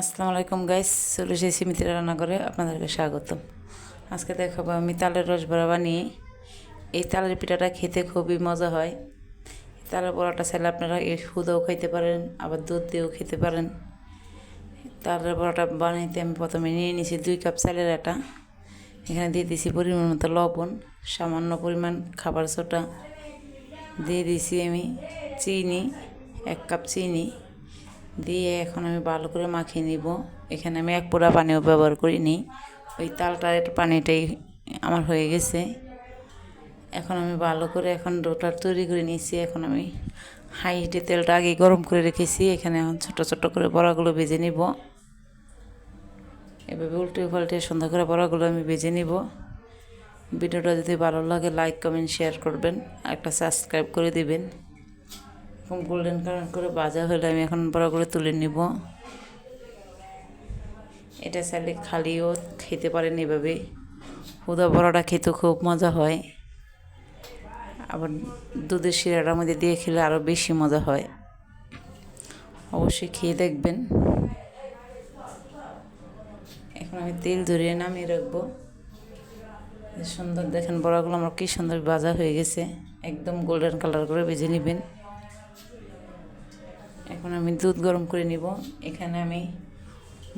আসসালামু আলাইকুম গাইস চলে এসেছি রান্না করে আপনাদেরকে স্বাগতম। আজকে দেখাবো আমি তালের রস বড়া বানিয়ে। এই তালের পিঠাটা খেতে খুবই মজা হয়। তালের বড়াটা চাইলে আপনারা এই হুদাও খাইতে পারেন, আবার দুধ দিয়েও খেতে পারেন। তালের বড়াটা বানাইতে আমি প্রথমে নিয়ে নিয়েছি দুই কাপ চালের আটা। এখানে দিয়ে দিয়েছি পরিমাণ মতো লবণ, সামান্য পরিমাণ খাবার সোটা দিয়ে দিয়েছি আমি চিনি, এক কাপ চিনি। দিয়ে এখন আমি ভালো করে মাখিয়ে নিব। এখানে আমি এক পোড়া পানিও ব্যবহার করিনি। ওই তালটার পানিটাই আমার হয়ে গেছে। এখন আমি ভালো করে এখন ডোটা তৈরি করে নিয়েছি। এখন আমি হাই হিটে তেলটা আগে গরম করে রেখেছি। এখানে এখন ছোটো ছোটো করে বড়াগুলো ভেজে নিব। এভাবে উল্টে পাল্টে সুন্দর করে বড়াগুলো আমি ভেজে নিব। ভিডিওটা যদি ভালো লাগে লাইক কমেন্ট শেয়ার করবেন। একটা সাবস্ক্রাইব করে দিবেন। এরকম গোল্ডেন কালার করে ভাজা হলে আমি এখন বড় করে তুলে নিব। এটা চাইলে খালিও খেতে পারেন এভাবে। হুদা বড়াটা খেতে খুব মজা হয়। আবার দুধের শিরাটার মধ্যে দিয়ে খেলে আরও বেশি মজা হয়। অবশ্যই খেয়ে দেখবেন। এখন আমি তেল ধরিয়ে নামিয়ে রাখব। সুন্দর দেখেন বড়াগুলো আমার কী সুন্দর ভাজা হয়ে গেছে। একদম গোল্ডেন কালার করে ভেজে নেবেন। এখন আমি দুধ গরম করে নিব। এখানে আমি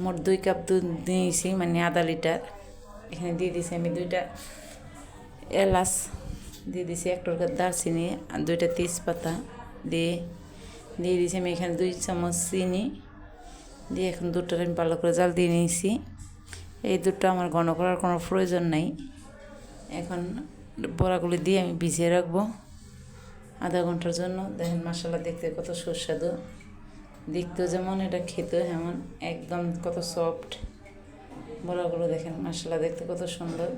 মোট দুই কাপ দুধ দিয়েছি মানে আধা লিটার। এখানে দিয়ে দিয়েছি আমি দুইটা এলাচ, দিয়ে দিয়েছি এক টরকার দারচিনি আর দুইটা তেজপাতা দিয়ে দিয়ে দিয়েছি আমি এখানে দুই চামচ চিনি। দিয়ে এখন দুধটা আমি ভালো করে জাল দিয়ে নিয়েছি। এই দুধটা আমার ঘন করার কোনো প্রয়োজন নাই। এখন বড়াগুলি দিয়ে আমি ভিজিয়ে রাখব। আধা ঘণ্টার জন্য। দেখেন মশলা দেখতে কত সুস্বাদু। দেখতেও যেমন এটা খেতেও যেমন একদম কত সফট বড়াগুলো দেখেন মশলা দেখতে কত সুন্দর।